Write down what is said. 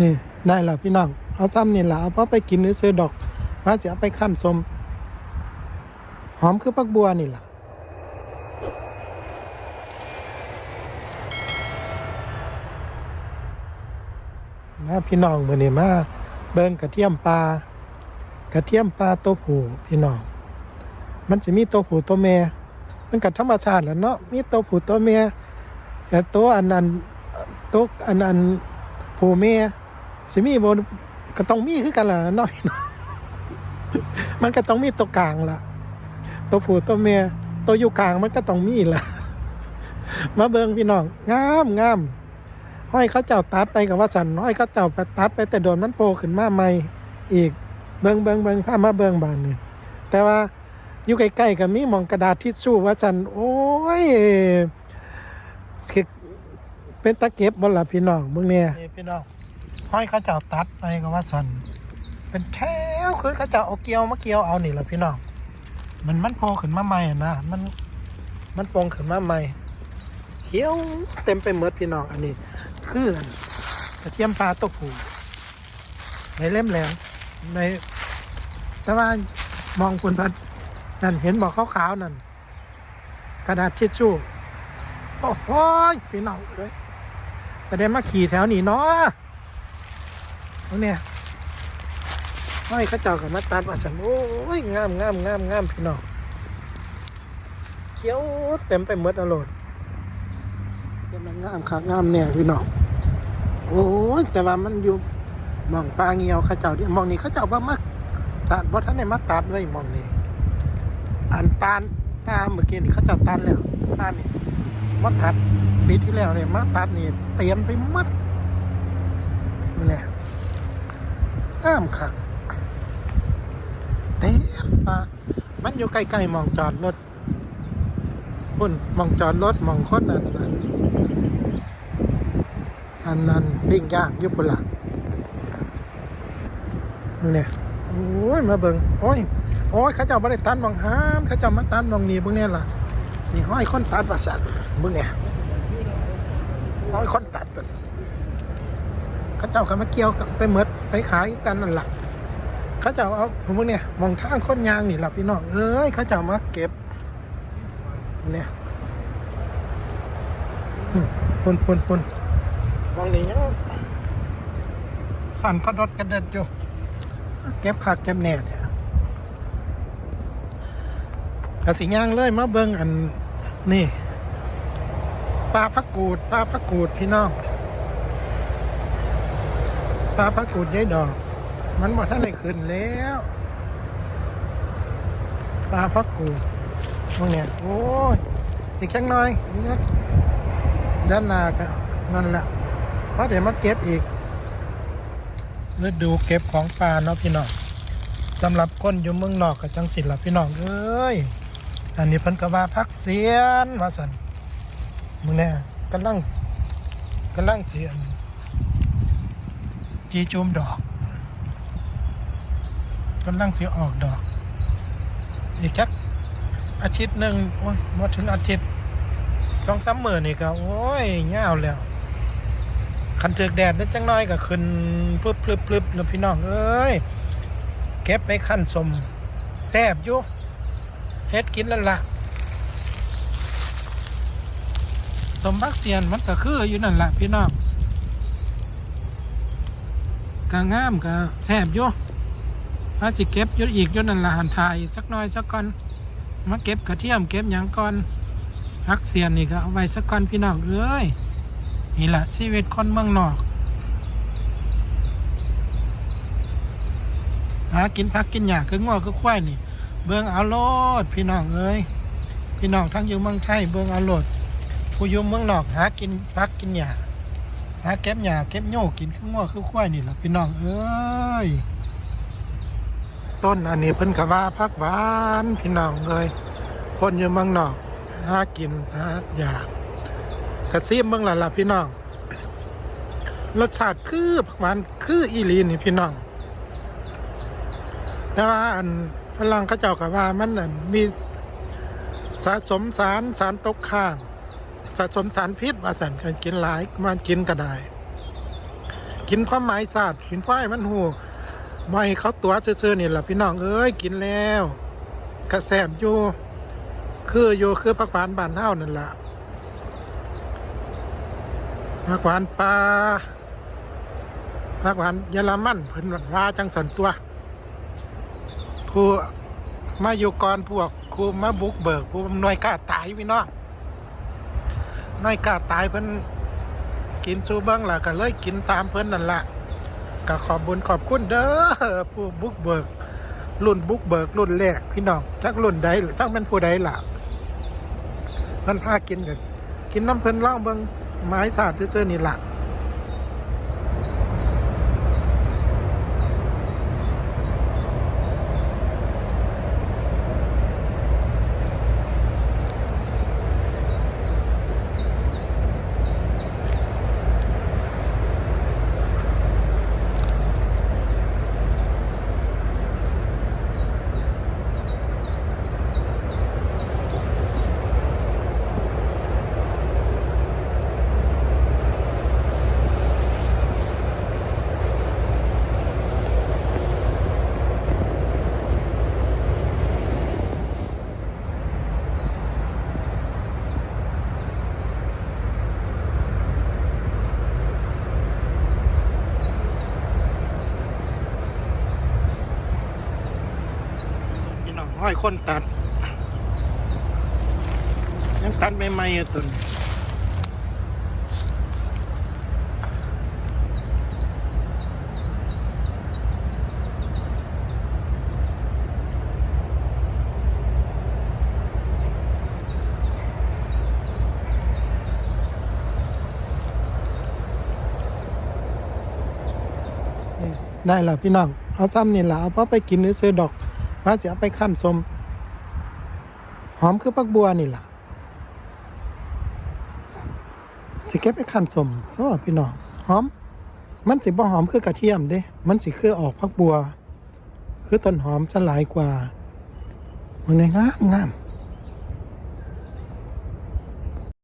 นี่ได้แล้วพี่น้อง เอาซ้ำนี่ละเอาพราะไปกินหรือซื้อดอกมาเสียไปขั้นสมหอมคือปักบัวนี่ละมาพี่น้องมื้อนี้มาเบิ่งกระเทียมปลากระเทียมปลาตัวผู้พี่น้อง มันจะมีตัวผู้ตัวแม่มันกับธรรมชาติแหล้วเนาะมีตัวผู้ตัวแม่แต่ตัวอันนั้นตัวอันนั้นผู้แม่ สิมีบ่ก็ต้องมีคือกันแหละนาะพี่น้องมันก็ต้องมีตัวกลางล่ะ ตัวผู้ตัวแม่ตัวอยู่กลางมันก็ต้องมีล่ะ มาเบิงพี่น้องงามงามห้อยเขาเจ้าตัดไปกับว่าสันห้อยเขาเจ้าไปตัดไปแต่โดนมันโผล่ขึ้นมาใหม่อีกเบิงเบิงเบิ่งพามาเบิงบานนี่แต่ว่าอยู่ใกล้ๆกับมีมองกระดาษทิชชู่ว่าสันโอ้ยเป็นตะเก็บบ่ล่ะพี่น้องเบิ่งเนี่ยพี่น้อง ห้อยเขาเจ้าตัดไปกับว่าสันเป็นแถวคือเขาเจ้าเอาเกียวมาเกียวเอานี่ล่ะพี่น้องมันมันโผล่ขึ้นมาใหม่นะมันมันโป่งขึ้นมาใหม่เขียวเต็มไปหมดพี่น้องอันนี้ คือกระเทียมปลาตัวผูในเล่มแหลมในแต่ว่ามองคุณพัดนั่นเห็นบอกขาวๆนั่นกระดาษทิชชู่โอ้ยพี่น้องเอ้ยประเด็นมาขี่แถวนี้เนาะ เนี่ยห้อยเขาเจ้ากับมาตัดมาฉันโอ้ยงามงามงามงามพี่น้องเขียวเต็มไปหมดอรรถเป็นมันงามคักงามเนี่ยพี่น้องโอ้ยแต่ว่ามันอยู่มองปลาเงียวเขาเจ้าที่มองนี้เขาเจ้าว่ามาตัดบ่ท่านได้มาตัดไว้มองนี้อันปานปลาเมื่อกี้นี่เขาเจ้าตัดแล้วปลานี่มาตัดปีที่แล้วเนี่ยมาตัดนี่เตียมไปมัดนี่แหละ งามคักเต็มปะมันอยู่ใกล้ๆมองจอดรถพุ่นมองจอดรถมองคนอันนั้นอันนั้นปิ้งย่างยุพุ่นละนี่เนี่ยโอ้ยมาเบิงโอ้ยโอ้ยเขาเจ้าไม่ได้ตันมองหามเขาเจ้ามาตันมองนี้เบิ่งเนี่ยล่ะนี่ห้อยคนตัดประสันบิ่งเนี่ยห้อยคนตัดตัวนี้ เขาเจ้าก็มาเกี่ยวกับไปเมดไปขายกันนั่นแหละเขาเจะเอาผมว่าเนี่ยมองทางค้นยางนี่หลับพี่น้องเอ้ยเขาเจะเอามาเก็บเนี่ยอืมปุ่นปุ่นปุ่นมองนี่ยังสั่นกระดดกระเด็ดอยู่เก็บขาดเก็บแหน่แท้กสิย่างเลยมาเบิ่งอันนี่ปลาพักกูดปลาพักกูดพี่น้อง ปลาพักกูดยายดอก มันมาท่านได้ขึ้นแล้วปลาพักกูตรงเนี้ยโอ้ยอีกแค่น้อยอีกนิดด้านหน้าก็นั่นแหละเพราะเดี๋ยวมาเก็บอีกฤดูเก็บของปลาเนาะพี่น้องสำหรับคนอยู่เมืองนอกกับจังสิละพี่น้องเอ้ยอันนี้เพิ่นก็ว่าพักเสียนว่าสันมึงเนี่ยกำลังกำลังเสียน จีจุมดอกกำลังสิออกดอก อีกจักอาทิตย์หนึ่งโอ้ยมาถึงอาทิตย์สองสามหมื่นนี่ก็ โอ้ยยาแล้วคันเถือกแดดนิดจังน้อยก็ขึ้นพลึบพลึบพลึบแล้วพี่น้องเอ้ยเก็บไปขั้นสมแซบอยู่เฮ็ดกินแล้วล่ะสมบักเสียนมันก็คืออยู่นั่นแหละพี่น้อง ก็งามก็แซบอยู่ว่าสิเก็บยุดอีกยุดนั่นละหันถ่ายสักหน้อยสักก่อนมาเก็บกระเทียมเก็บหยังก่อนพักเสียนนี่ก็เอาไว้สักก่อนพี่น้องเอ้ยนี่แหละชีวิตคนเมืองนอกหากินพักกินหยาคือง้อคือควายนี่ เบิ่งเอาโลดพี่น้องเอ้ยพี่น้องทั้งอยู่เมืองไทยเบิ่งเอาโลดผู้อยู่เมืองนอกหากินพักกินหยา หาเก็บหยาเก็บโยกกินคือง้อคือควายนี่แหละพี่น้องเอ้ยต้นอันนี้เพิ่นกะว่าพักหวานพี่น้องเลยคนอยู่เมืองนอกหากินหาอยากระซีบเมืองหล่ะล่ะพี่น้องรสชาติคือผักหวานคืออีลีนี่พี่น้อง แต่ว่าอันฝรั่งเขาเจ้ากะว่ามันอันมีสะสมสารสารตกค้าง สะสมสารพิษว่าสันกันกินหลายมันกินก็ได้ กินความหมายศาสตร์กินควายมันหูบ่ให้เขาตัวซื่อๆนี่แหละพี่น้องเอ้ยกินแล้วกระแสบอยู่ คืออยู่คือผักหวานบานเฮานั่นแหละผักหวานปลาผักหวานเยอรมันเพิ่นว่าจังสันตัวผู้มาอยู่ก่อนพวกครูมาบุกเบิกผู้หน่วยกล้าตายพี่น้อง น่วยกล้าตายเพิ่นกินซูเบิ้งล่ะก็เลยกินตามเพิ่นนั่นละก็ขอบบุญขอบคุณเด้อผู้บุกเบิก รุ่นบุกเบิกรุ่นแรกพี่น้องทั้งรุ่นใดทั้งเป็นผู้ใดล่ะมันพากินกันกินน้ำเพิ่นเล่าเบิ้งไม้สาดซื่อนี่ล่ะ ห้อยคนตัด ยังตัดไม่ไม่ๆอยู่ตุนนี่ได้แล้วพี่น้อง เอาซ้ำนี่ละเอาเพราะไปกินหรือซื้อดอก ว่าเสียไปขั้นสมหอมคือปักบัวนี่ล่ะสิเก็บไปขั้นสมสวัสพี่น้องหอม มันสิบ่หอมคือกระเทียมเด้ มันสิคือออกพักบัว คือต้นหอมจะหลายกว่ามันเลยงามงาม